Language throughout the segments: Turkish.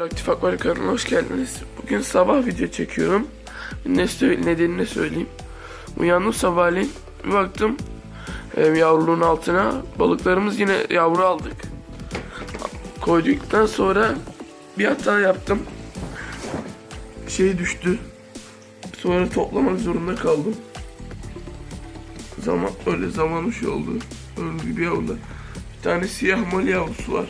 Aktif Akvaryum kanalına hoş geldiniz. Bugün sabah video çekiyorum. Ne nedenini söyleyeyim. Uyandım sabahleyin. Bir baktım e, yavruluğun altına. Balıklarımız yine yavru aldık. Koyduktan sonra bir hata yaptım. Şey düştü. Sonra toplamak zorunda kaldım. Zaman öyle zaman şey oldu. Öyle gibi yavrular. Bir tane siyah mali yavrusu var.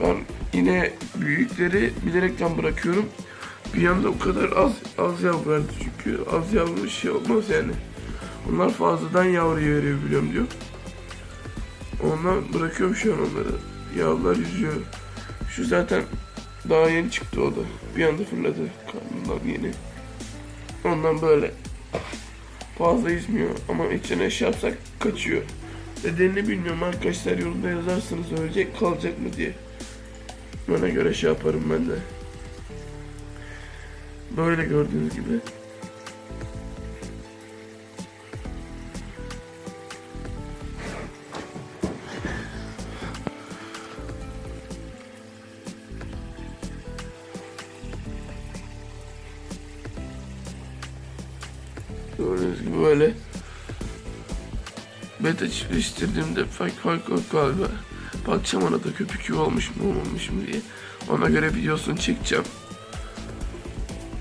Ben yine büyükleri bilerekten bırakıyorum. Bir anda o kadar az az yavru verdi çünkü az yavru şey olmaz yani. Onlar fazladan yavruya veriyor biliyorum diyor. Ondan bırakıyorum şu an onları. Yavrular yüzüyor. Şu zaten daha yeni çıktı o da. Bir anda fırladı karnından yeni. Ondan böyle fazla yüzmüyor ama içine şey yapsak kaçıyor. Nedenini bilmiyorum arkadaşlar yorumda yazarsınız ölecek kalacak mı diye. Ona göre şey yaparım ben de. Böyle gördüğünüz gibi. Gördüğünüz gibi böyle beta çiftleştirdiğimde fark fark yok galiba. Bakacağım ona da köpük olmuş mu olmamış mı diye. Ona göre videosunu çekeceğim.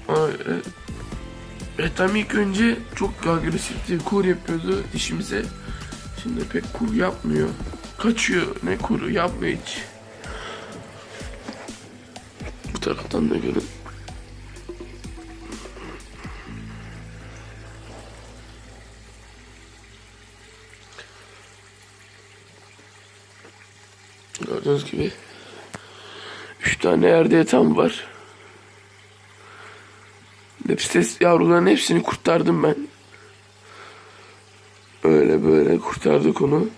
Ama, e, tam ilk önce çok agresifti. Kur yapıyordu işimize. Şimdi pek kur yapmıyor. Kaçıyor. Ne kuru yapmıyor hiç. Bu taraftan da görün. Gördüğünüz gibi üç tane yerde yatan var. Lepstes yavruların hepsini kurtardım ben. Öyle böyle kurtardık onu.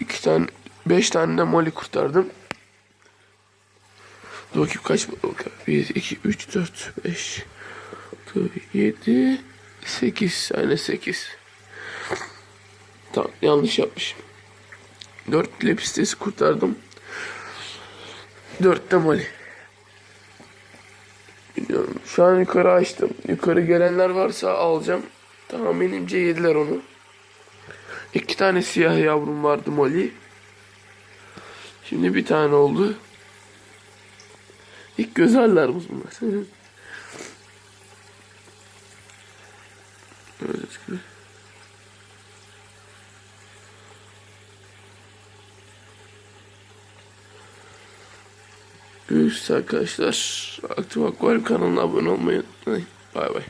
İki tane, beş tane de moli kurtardım. Dur kaç balık? Bir, iki, üç, dört, beş, altı, yedi, sekiz. Aynen sekiz. Tamam yanlış yapmışım. Dört lepistesi kurtardım. Dört de mali. Bilmiyorum. Şu an yukarı açtım. Yukarı gelenler varsa alacağım. Tahminimce yediler onu. İki tane siyah yavrum vardı mali. Şimdi bir tane oldu. İlk gözerlerimiz bunlar. Gördüğünüz gibi. Görüşürüz arkadaşlar. Aktif Akvaryum kanalına abone olmayı unutmayın. Bay bay.